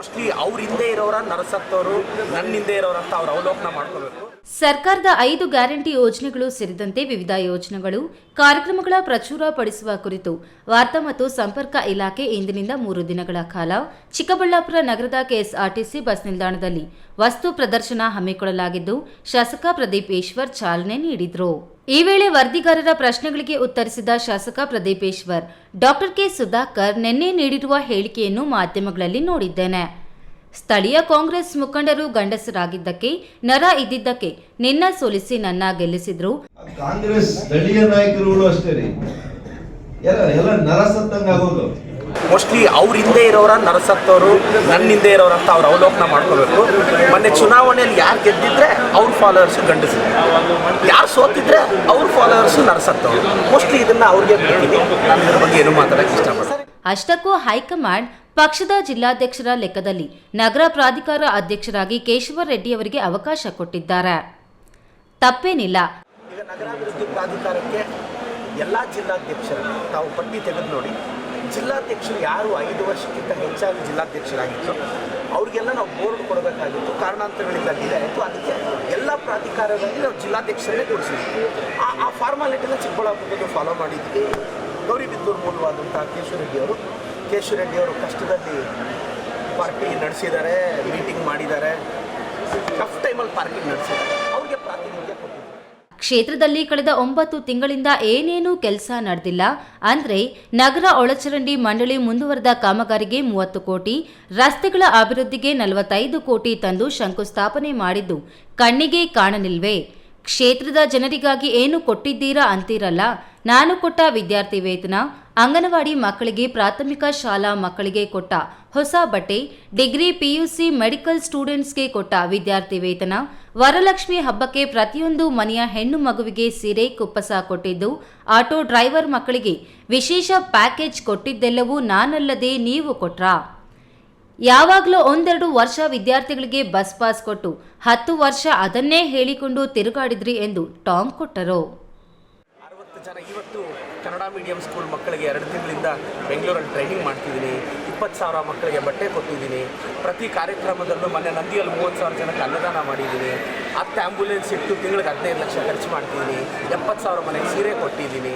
Mostly ಅವ್ರ ಹಿಂದೆ ಇರೋರ, ನರಸತ್ತವರು ನನ್ನ ಹಿಂದೆ ಇರೋರಂತ ಅವ್ರ ಅವಲೋಕನ ಮಾಡ್ಕೋಬೇಕು ಸರ್ಕಾರದ ಐದು ಗ್ಯಾರಂಟಿ ಯೋಜನೆಗಳು ಸೇರಿದಂತೆ ವಿವಿಧ ಯೋಜನೆಗಳು ಕಾರ್ಯಕ್ರಮಗಳ ಪ್ರಚುರ ಪಡಿಸುವ ಕುರಿತು ವಾರ್ತಾ ಮತ್ತು ಸಂಪರ್ಕ ಇಲಾಖೆ ಇಂದಿನಿಂದ ಮೂರು ದಿನಗಳ ಕಾಲ ಚಿಕ್ಕಬಳ್ಳಾಪುರ ನಗರದ ಕೆಎಸ್ಆರ್ಟಿಸಿ ಬಸ್ ನಿಲ್ದಾಣದಲ್ಲಿ ವಸ್ತು ಪ್ರದರ್ಶನ ಹಮ್ಮಿಕೊಳ್ಳಲಾಗಿದ್ದು ಶಾಸಕ ಪ್ರದೀಪ್ ಈಶ್ವರ್ ಚಾಲನೆ ನೀಡಿದರು. ಈ ವೇಳೆ ವರದಿಗಾರರ ಪ್ರಶ್ನೆಗಳಿಗೆ ಉತ್ತರಿಸಿದ ಶಾಸಕ ಪ್ರದೀಪೇಶ್ವರ್ ಡಾಕ್ಟರ್ ಕೆ ಸುಧಾಕರ್ ನಿನ್ನೆ ನೀಡಿರುವ ಹೇಳಿಕೆಯನ್ನು ಮಾಧ್ಯಮಗಳಲ್ಲಿ ನೋಡಿದ್ದೇನೆ. ಸ್ಥಳೀಯ ಕಾಂಗ್ರೆಸ್ ಮುಖಂಡರು ಗಂಡಸರಾಗಿದ್ದಕ್ಕೆ ನರ ಇದ್ದಿದ್ದಕ್ಕೆ ನಿನ್ನ ಸೋಲಿಸಿ ನನ್ನ ಗೆಲ್ಲಿಸಿದ್ರು. ಕಾಂಗ್ರೆಸ್ ಸ್ಥಳೀಯ ನಾಯಕರುಗಳು ಅಷ್ಟೇ ರೀ. ಎಲ್ಲ ಎಲ್ಲ ನರಸತ್ತಂಗ ಆಗೋದು. ಮೋಸ್ಟ್ಲಿ ಅವ್ರ ಹಿಂದೆ ಇರೋರ ನರಸತ್ತವರು ನನ್ನ ಹಿಂದೆ ಇರೋರಂತ ಅವ್ರು ಅವಲೋಕನ ಮಾಡ್ಕೋಬೇಕು. ಮೊನ್ನೆ ಚುನಾವಣೆಯಲ್ಲಿ ಯಾರು ಗೆದ್ದಿದ್ರೆ ಫಾಲೋವರ್ಸ್ ಗಂಡಸು ಯಾರು ಸೋತಿದ್ರೆ ಅವ್ರ ಫಾಲೋವರ್ಸ್ ನರಸತ್ತವರು ಮೋಸ್ಟ್ಲಿ ಇದನ್ನ ಅವ್ರಿಗೆ ಬಿಡ್ತೀನಿ. ನಾನು ಇದ್ರ ಬಗ್ಗೆ ಏನು ಮಾತಾಡಕ್ಕೆ ಇಷ್ಟಪಡ್ತೀನಿ ಅಷ್ಟಕ್ಕೂ ಹೈಕಮಾಂಡ್ ಪಕ್ಷದ ಜಿಲ್ಲಾಧ್ಯಕ್ಷರ ಲೆಕ್ಕದಲ್ಲಿ ನಗರ ಪ್ರಾಧಿಕಾರ ಅಧ್ಯಕ್ಷರಾಗಿ ಕೇಶವ ರೆಡ್ಡಿ ಅವರಿಗೆ ಅವಕಾಶ ಕೊಟ್ಟಿದ್ದಾರೆ. ತಪ್ಪೇನಿಲ್ಲ. ಈಗ ನಗರಾಭಿವೃದ್ಧಿ ಪ್ರಾಧಿಕಾರಕ್ಕೆ ಎಲ್ಲ ಜಿಲ್ಲಾಧ್ಯಕ್ಷರು ತಾವು ಪಟ್ಟಿ ತೆಗೆದು ನೋಡಿ ಜಿಲ್ಲಾಧ್ಯಕ್ಷರು ಯಾರು ಐದು ವರ್ಷಕ್ಕಿಂತ ಹೆಚ್ಚಾಗಿ ಜಿಲ್ಲಾಧ್ಯಕ್ಷರಾಗಿತ್ತು ಅವ್ರಿಗೆಲ್ಲ ನಾವು ಬೋರ್ಡ್ ಕೊಡಬೇಕಾಗಿತ್ತು ಕಾರಣಾಂತರಗಳಿಂದ ಆಯಿತು. ಅದಕ್ಕೆ ಎಲ್ಲ ಪ್ರಾಧಿಕಾರಗಳಲ್ಲಿ ನಾವು ಜಿಲ್ಲಾಧ್ಯಕ್ಷರನ್ನೇ ಕೊಡಿಸಿದ್ವಿ ಆ ಆ ಫಾರ್ಮಾಲಿಟಿನ ಚಿಕ್ಕಬಳ್ಳಾಪುರದಲ್ಲಿ ಫಾಲೋ ಮಾಡಿದ್ವಿ. ಗೌರಿಬಿದ್ದೂರು ಮೂಲವಾದಂಥ ಕೇಶವರೆಡ್ಡಿ ಅವರು. ಕೇಶವರೆಡ್ಡಿ ಅವರು ಕಷ್ಟದಲ್ಲಿ ಪಾರ್ಟಿ ನಡೆಸಿದ್ದಾರೆ ಮೀಟಿಂಗ್ ಮಾಡಿದ್ದಾರೆ. ಟಫ್ ಟೈಮಲ್ಲಿ ಪಾರ್ಟಿ ನಡೆಸಿದ್ದಾರೆ. ಅವ್ರಿಗೆ ಪ್ರಾತಿನಿಧ್ಯ ಕೊಟ್ಟಿದ್ದಾರೆ ಕ್ಷೇತ್ರದಲ್ಲಿ ಕಳೆದ ಒಂಬತ್ತು ತಿಂಗಳಿಂದ ಏನೇನೂ ಕೆಲಸ ನಡೆದಿಲ್ಲ. ಅಂದರೆ ನಗರ ಒಳಚರಂಡಿ ಮಂಡಳಿ ಮುಂದುವರೆದ ಕಾಮಗಾರಿಗೆ ಮೂವತ್ತು ಕೋಟಿ, ರಸ್ತೆಗಳ ಅಭಿವೃದ್ಧಿಗೆ ನಲವತ್ತೈದು ಕೋಟಿ ತಂದು ಶಂಕುಸ್ಥಾಪನೆ ಮಾಡಿದ್ದು ಕಣ್ಣಿಗೆ ಕಾಣಲಿಲ್ವೇ? ಕ್ಷೇತ್ರದ ಜನರಿಗಾಗಿ ಏನು ಕೊಟ್ಟಿದ್ದೀರಾ ಅಂತೀರಲ್ಲ? ನಾನು ಕೊಟ್ಟ ವಿದ್ಯಾರ್ಥಿ ವೇತನ ಅಂಗನವಾಡಿ ಮಕ್ಕಳಿಗೆ ಪ್ರಾಥಮಿಕ ಶಾಲಾ ಮಕ್ಕಳಿಗೆ ಕೊಟ್ಟ ಹೊಸ ಬಟ್ಟೆ, ಡಿಗ್ರಿ ಪಿಯುಸಿ ಮೆಡಿಕಲ್ ಸ್ಟೂಡೆಂಟ್ಸ್ಗೆ ಕೊಟ್ಟ ವಿದ್ಯಾರ್ಥಿ ವೇತನ, ವರಲಕ್ಷ್ಮಿ ಹಬ್ಬಕ್ಕೆ ಪ್ರತಿಯೊಂದು ಮನೆಯ ಹೆಣ್ಣು ಮಗುವಿಗೆ ಸೀರೆ, ಕುಪ್ಪಸ ಕೊಟ್ಟಿದ್ದು, ಆಟೋ ಡ್ರೈವರ್ ಮಕ್ಕಳಿಗೆ ವಿಶೇಷ ಪ್ಯಾಕೇಜ್ ಕೊಟ್ಟಿದ್ದೆಲ್ಲವೂ ನಾನಲ್ಲದೆ ನೀವು ಕೊಟ್ರಾ. ಯಾವಾಗಲೂ ಒಂದೆರಡು ವರ್ಷ ವಿದ್ಯಾರ್ಥಿಗಳಿಗೆ ಬಸ್ ಪಾಸ್ ಕೊಟ್ಟು ಹತ್ತು ವರ್ಷ ಅದನ್ನೇ ಹೇಳಿಕೊಂಡು ತಿರುಗಾಡಿದ್ರಿ ಎಂದು ಟಾಂಗ್ ಕೊಟ್ಟರು. ಕನ್ನಡ ಮೀಡಿಯಂ ಸ್ಕೂಲ್ ಮಕ್ಕಳಿಗೆ ಎರಡು ತಿಂಗಳಿಂದ ಬೆಂಗಳೂರಲ್ಲಿ ಟ್ರೈನಿಂಗ್ ಮಾಡ್ತಿದ್ದೀನಿ. ಇಪ್ಪತ್ತು ಸಾವಿರ ಮಕ್ಕಳಿಗೆ ಬಟ್ಟೆ ಕೊಟ್ಟಿದ್ದೀನಿ. ಪ್ರತಿ ಕಾರ್ಯಕ್ರಮದಲ್ಲೂ ಮೊನ್ನೆ ನಂದಿಯಲ್ಲಿ ಮೂವತ್ತು ಸಾವಿರ ಜನಕ್ಕೆ ಅನ್ನದಾನ ಮಾಡಿದ್ದೀನಿ. ಹತ್ತು ಆ್ಯಂಬುಲೆನ್ಸ್ ಇಟ್ಟು ತಿಂಗಳಿಗೆ ಹದಿನೈದು ಲಕ್ಷ ಖರ್ಚು ಮಾಡ್ತಿದ್ದೀನಿ. ಎಪ್ಪತ್ತು ಸಾವಿರ ಮನೆಗೆ ಸೀರೆ ಕೊಟ್ಟಿದ್ದೀನಿ.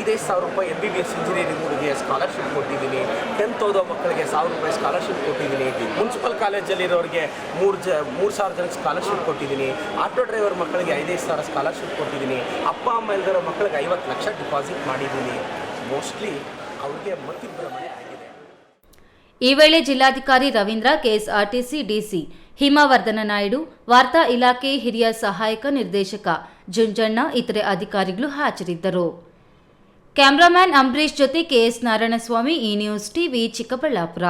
ಐದೈದು ಸಾವಿರ ರೂಪಾಯಿ M B B S engineering ಹುಡುಗಿಗೆ ಸ್ಕಾಲರ್ಶಿಪ್ ಕೊಟ್ಟಿದ್ದೀನಿ. ಟೆಂತ್ ಓದೋ ಮಕ್ಕಳಿಗೆ ಸಾವಿರ ರೂಪಾಯಿ ಸ್ಕಾಲರ್ಶಿಪ್ ಕೊಟ್ಟಿದ್ದೀನಿ. ಮುನ್ಸಿಪಲ್ ಕಾಲೇಜಲ್ಲಿರೋರಿಗೆ ಮೂರು ಜ, ಮೂರು ಸಾವಿರ ಜನಕ್ಕೆ ಸ್ಕಾಲರ್ಶಿಪ್ ಕೊಟ್ಟಿದ್ದೀನಿ. ಆಟೋ ಡ್ರೈವರ್ ಮಕ್ಕಳಿಗೆ ಐದೈದು ಸಾವಿರ ಸ್ಕಾಲರ್ಶಿಪ್ ಕೊಟ್ಟಿದ್ದೀನಿ. ಅಪ್ಪ, ಅಮ್ಮ ಇಲ್ದಿರೋ ಮಕ್ಕಳಿಗೆ ಐವತ್ತು ಲಕ್ಷ ಡಿಪಾಸಿಟ್ ಮಾಡಿದ್ದೀನಿ. ಮೋಸ್ಟ್ಲಿ ಅವ್ರಿಗೆ ಮತ್ತಿಬ್ಬರ ಆಗಿದೆ. ಈ ವೇಳೆ ಜಿಲ್ಲಾಧಿಕಾರಿ ರವೀಂದ್ರ, ಕೆಎಸ್ಆರ್ಟಿಸಿ ಡಿಸಿ ಹಿಮವರ್ಧನ ನಾಯ್ಡು, ವಾರ್ತಾ ಇಲಾಖೆ ಹಿರಿಯ ಸಹಾಯಕ ನಿರ್ದೇಶಕ ಜುಂಜಣ್ಣ, ಇತರೆ ಅಧಿಕಾರಿಗಳು ಹಾಜರಿದ್ದರು. ಕ್ಯಾಮ್ರಾಮ್ಯಾನ್ ಅಂಬರೀಶ್ ಜೊತೆ ಕೆಎಸ್ ನಾರಾಯಣಸ್ವಾಮಿ, ಈ ನ್ಯೂಸ್ ಟಿವಿ ಚಿಕ್ಕಬಳ್ಳಾಪುರ.